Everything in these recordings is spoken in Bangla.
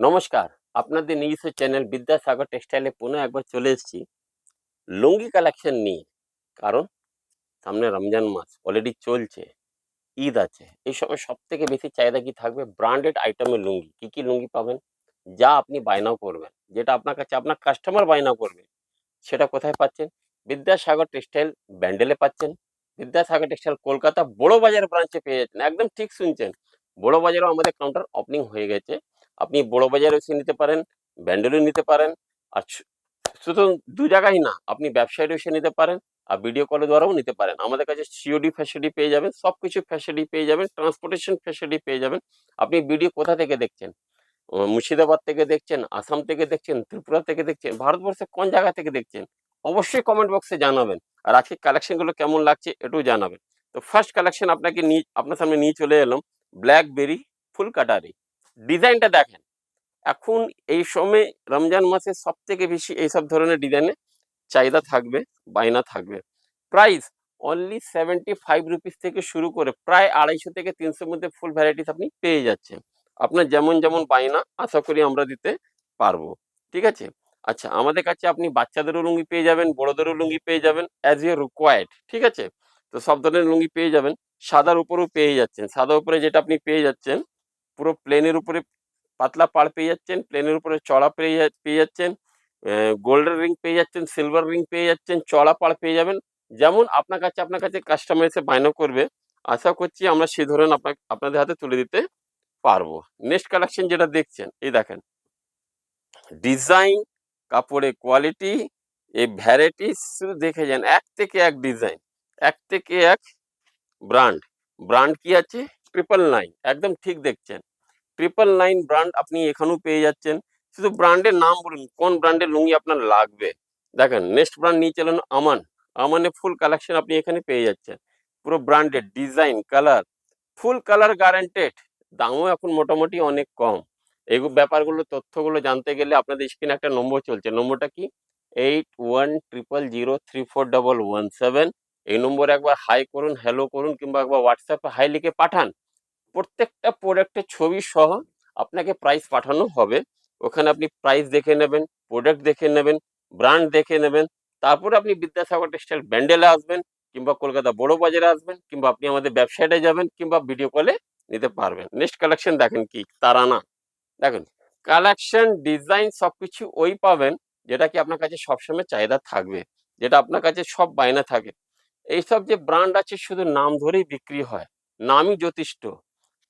নমস্কার, আপনাদের নিজস্ব চ্যানেল বিদ্যাসাগর টেক্সটাইলে পুনঃ একবার চলে এসেছি লুঙ্গি কালেকশন নিয়ে। কারণ সামনে রমজান মাস অলরেডি চলছে, ঈদ আছে। এই সময় সব থেকে বেশি চাহিদা কি থাকবে? ব্র্যান্ডেড আইটেমের লুঙ্গি। কি কি লুঙ্গি পাবেন? যা আপনি বায়নাও করবেন। যেটা আপনার কাছে, আপনার কাস্টমার বায়না করবে। সেটা কোথায় পাচ্ছেন? বিদ্যাসাগর টেক্সটাইল ব্যান্ডেলে পাচ্ছেন। বিদ্যাসাগর টেক্সটাইল কলকাতা বড় বাজার ব্রাঞ্চে পেয়ে যাচ্ছেন। একদম ঠিক শুনছেন। বড় বাজারও আমাদের কাউন্টার ওপেনিং হয়ে গেছে। আপনি বড় বাজারে এসে নিতে পারেন, ব্যান্ডেলও নিতে পারেন, আর শুধু দু জায়গায় না, আপনি ব্যবসায়ীও এসে নিতে পারেন, আর ভিডিও কলের দ্বারাও নিতে পারেন। আমাদের কাছে সিওডি ফ্যাসিলিটি পেয়ে যাবেন সব কিছু ফ্যাসিলিটি পেয়ে যাবেন ট্রান্সপোর্টেশন ফ্যাসিলিটি পেয়ে যাবেন। আপনি ভিডিও কোথা থেকে দেখছেন? মুর্শিদাবাদ থেকে দেখছেন, আসাম থেকে দেখছেন, ত্রিপুরা থেকে দেখছেন ভারতবর্ষের কোন জায়গা থেকে দেখছেন? অবশ্যই কমেন্ট বক্সে জানাবেন। আর আজকে কালেকশনগুলো কেমন লাগছে এটাও জানাবেন। তো ফার্স্ট কালেকশন আপনাকে নিয়ে, আপনার সামনে নিয়ে চলে এলাম ব্ল্যাকবেরি ফুল কাটারি ডিজাইনটা দেখেন। এখন এই সময় রমজান মাসে সব থেকে বেশি এইসব ধরনের ডিজাইনে চাহিদা থাকবে, বায়না থাকবে। Price only seventy five rupees থেকে শুরু করে প্রায় আড়াইশো থেকে তিনশোর মধ্যে ফুল ভ্যারাইটিস আপনি পেয়ে যাচ্ছেন। আপনার যেমন যেমন বায়না আশা করি আমরা দিতে পারব। ঠিক আছে? আচ্ছা আমাদের কাছে আপনি বাচ্চাদেরও লুঙ্গি পেয়ে যাবেন, বড়োদেরও লুঙ্গি পেয়ে যাবেন অ্যাজ ইউ রিকোয়ার্ড ঠিক আছে? তো সব ধরনের লুঙ্গি পেয়ে যাবেন, সাদার উপরেও পেয়ে যাচ্ছেন। সাদার উপরে যেটা আপনি পেয়ে যাচ্ছেন পুরো প্লেনের উপরে পাতলা পাড় পেয়ে যাচ্ছেন প্লেনের উপরে চড়া পেয়ে পেয়ে যাচ্ছেন গোল্ডেন রিং পেয়ে যাচ্ছেন সিলভার রিং পেয়ে যাচ্ছেন, চড়া পাড় পেয়ে যাবেন। যেমন আপনার কাছে আপনার কাছে কাস্টমার এসে বায়না করবে, আশা করছি আমরা সেই ধরনের আপনাদের হাতে তুলে দিতে পারব। নেক্সট কালেকশন যেটা দেখছেন, এই দেখেন। ডিজাইন কাপড়ের কোয়ালিটি এই ভ্যারাইটি শুধু দেখে যান, এক থেকে এক ডিজাইন এক থেকে এক ব্র্যান্ড ব্র্যান্ড কি আছে? ট্রিপল নাইন একদম ঠিক দেখছেন। ট্রিপল নাইন ব্র্যান্ড আপনি এখানেও পেয়ে যাচ্ছেন। শুধু ব্র্যান্ডের নাম বলুন, কোন ব্র্যান্ডের লুঙ্গি আপনার লাগবে? দেখেন নেক্সট ব্র্যান্ড নিয়ে চলেন আমান। আমানের ফুল কালেকশন আপনি এখানে পেয়ে যাচ্ছেন। পুরো branded design colour full colour guaranteed দামও এখন মোটামুটি অনেক কম। এই ব্যাপারগুলো, তথ্যগুলো জানতে গেলে আপনাদের স্ক্রিনে একটা নম্বর চলছে। নম্বরটা কি? Eight one triple zero three four double one seven এই নম্বরে একবার হাই করুন হ্যালো করুন, কিংবা একবার হোয়াটসঅ্যাপে হাই লিখে পাঠান। প্রত্যেকটা প্রোডাক্টের ছবি সহ আপনাকে প্রাইস পাঠানো হবে। ওখানে আপনি প্রাইস দেখে নেবেন প্রোডাক্ট দেখে নেবেন ব্র্যান্ড দেখে নেবেন। তারপরে আপনি বিদ্যাসাগর টেক্সটাইল ব্যান্ডেলে আসবেন কিংবা কলকাতা বড় বাজারে আসবেন কিংবা আপনি আমাদের ওয়েবসাইটে যাবেন কিংবা ভিডিও কলে নিতে পারবেন। নেক্সট কালেকশন দেখেন কি? তারানা। দেখেন কালেকশন ডিজাইন সবকিছু ওই পাবেন যেটা কি আপনার কাছে সবসময় চাহিদা থাকবে, যেটা আপনার কাছে সব বায়না থাকে। এইসব যে ব্র্যান্ড আছে শুধু নাম ধরেই বিক্রি হয়, নামই যথেষ্ট।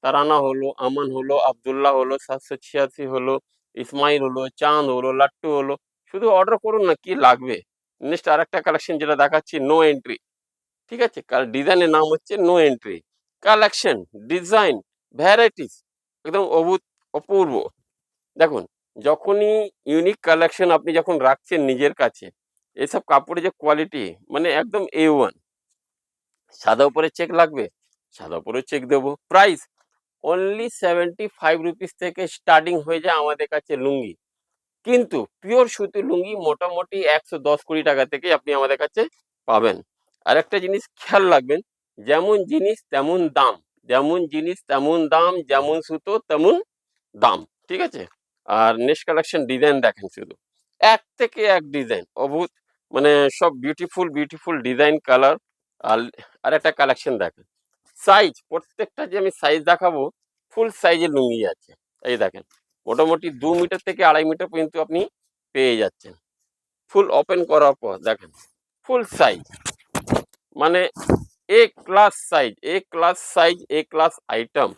তারানা হলো, আমান হলো, আব্দুল্লাহ হলো, সাতশো ছিয়াশি হলো, ইসমাইল হলো, চাঁদ হলো, লাট্টু হলো। শুধু অর্ডার করুন না, কি লাগবে? নেক্সট আর একটা কালেকশন যেটা দেখাচ্ছি নো এন্ট্রি ঠিক আছে? কাল ডিজাইনের নাম হচ্ছে no entry collection design varieties একদম অভূত, অপূর্ব। দেখুন, যখনই ইউনিক কালেকশন আপনি যখন রাখছেন নিজের কাছে, এসব কাপড়ের যে কোয়ালিটি মানে একদম এ ওয়ান সাদা উপরে চেক লাগবে, সাদা উপরে চেক দেবো। Price only seventy five rupees থেকে স্টার্টিং হয়ে যায় আমাদের কাছে লুঙ্গি। কিন্তু পিওর সুতি লুঙ্গি মোটামুটি একশো দশ কুড়ি টাকা থেকে আপনি আমাদের কাছে পাবেন। আর একটা জিনিস খেয়াল রাখবেন, যেমন জিনিস তেমন দাম, যেমন জিনিস তেমন দাম, যেমন সুতো তেমন দাম, ঠিক আছে? আর নেক্সট কালেকশন ডিজাইন দেখেন শুধু। এক থেকে এক ডিজাইন অভূত। মানে সব বিউটিফুল বিউটিফুল ডিজাইন কালার আর আর একটা কালেকশন দেখেন। সাইজ প্রত্যেকটা যে আমি সাইজ দেখাবো ফুল সাইজের লুঙ্গি আছে। এই দেখেন, মোটামুটি দু মিটার থেকে আড়াই মিটার পর্যন্ত আপনি পেয়ে যাচ্ছেন। ফুল ওপেন করার পর দেখেন ফুল সাইজ মানে A class size A class size A class item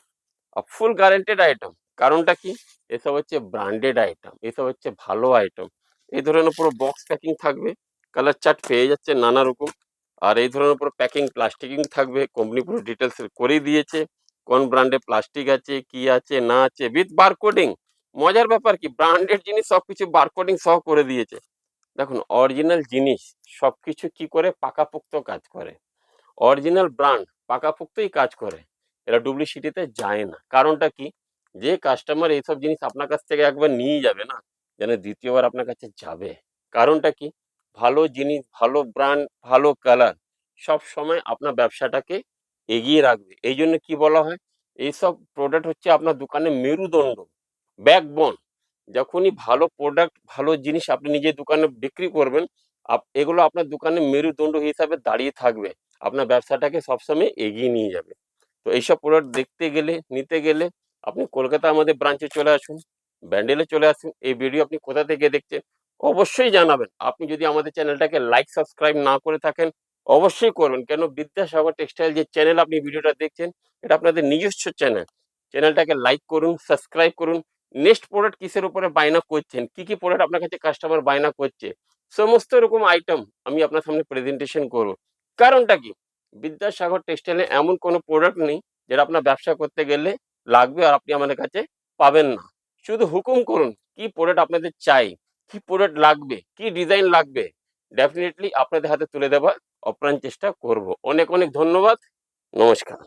full guaranteed item কারণটা কি? এসব হচ্ছে ব্র্যান্ডেড আইটেম এসব হচ্ছে ভালো আইটেম এই ধরনের পুরো বক্স প্যাকিং থাকবে। কালার চার্ট পেয়ে যাচ্ছে নানা রকম। আর এই ধরনের পুরো প্যাকিং প্লাস্টিকিং থাকবে। কোম্পানি পুরো ডিটেলস করেই দিয়েছে। কোন ব্র্যান্ডে প্লাস্টিক আছে, কি আছে, না আছে উইথ বারকোডিং মজার ব্যাপার কি? ব্র্যান্ডেড জিনিস সবকিছু বারকোডিং সহ করে দিয়েছে। দেখুন অরিজিনাল জিনিস সব কিছু কি করে? পাকাপোক্ত কাজ করে। অরিজিনাল ব্র্যান্ড পাকাপোক্তই কাজ করে। এরা ডুপ্লিসিটিতে যায় না। কারণটা কি? যে কাস্টমার এইসব জিনিস আপনার কাছ থেকে একবার নিয়ে যাবে না, যেন দ্বিতীয়বার আপনার কাছে যাবে। কারণটা কি? ভালো জিনিস, ভালো ব্র্যান্ড ভালো কালার সব সময় আপনার ব্যবসাটাকে এগিয়ে রাখবে। এই জন্য কি বলা হয়? এইসব প্রোডাক্ট হচ্ছে আপনার দোকানে মেরুদণ্ড ব্যাকবোন যখনই ভালো প্রোডাক্ট ভালো জিনিস আপনি নিজের দোকানে বিক্রি করবেন এগুলো আপনার দোকানে মেরুদণ্ড হিসাবে দাঁড়িয়ে থাকবে। আপনার ব্যবসাটাকে সবসময় এগিয়ে নিয়ে যাবে। তো এইসব প্রোডাক্ট দেখতে গেলে, নিতে গেলে আপনি কলকাতা আমাদের ব্রাঞ্চে চলে আসুন, ব্যান্ডেলে চলে আসুন। এই ভিডিও আপনি কোথা থেকে দেখছেন? অবশ্যই জানাবেন। আপনি যদি আমাদের চ্যানেলটাকে লাইক সাবস্ক্রাইব না করে থাকেন, অবশ্যই করবেন। কেন? বিদ্যাসাগর টেক্সটাইল যে চ্যানেল আপনি ভিডিওটা দেখছেন, এটা আপনাদের নিজস্ব চ্যানেল চ্যানেলটাকে লাইক করুন সাবস্ক্রাইব করুন। নেক্সট প্রোডাক্ট কিসের উপরে বায়না করছেন? কি কি প্রোডাক্ট আপনার কাছে কাস্টমার বায়না করছে? সমস্ত রকম আইটেম আমি আপনার সামনে প্রেজেন্টেশন করব। কারণটা কি? বিদ্যাসাগর টেক্সটাইলে এমন কোনো প্রোডাক্ট নেই, যেটা আপনার ব্যবসা করতে গেলে লাগবে আর আপনি আমাদের কাছে পাবেন না। শুধু হুকুম করুন, কি প্রোডাক্ট আপনাদের চাই? কি প্রোডাক্ট লাগবে, কি ডিজাইন লাগবে ডেফিনেটলি আপনাদের হাতে তুলে দেওয়ার অপ্রাণ চেষ্টা করব। অনেক অনেক ধন্যবাদ। নমস্কার।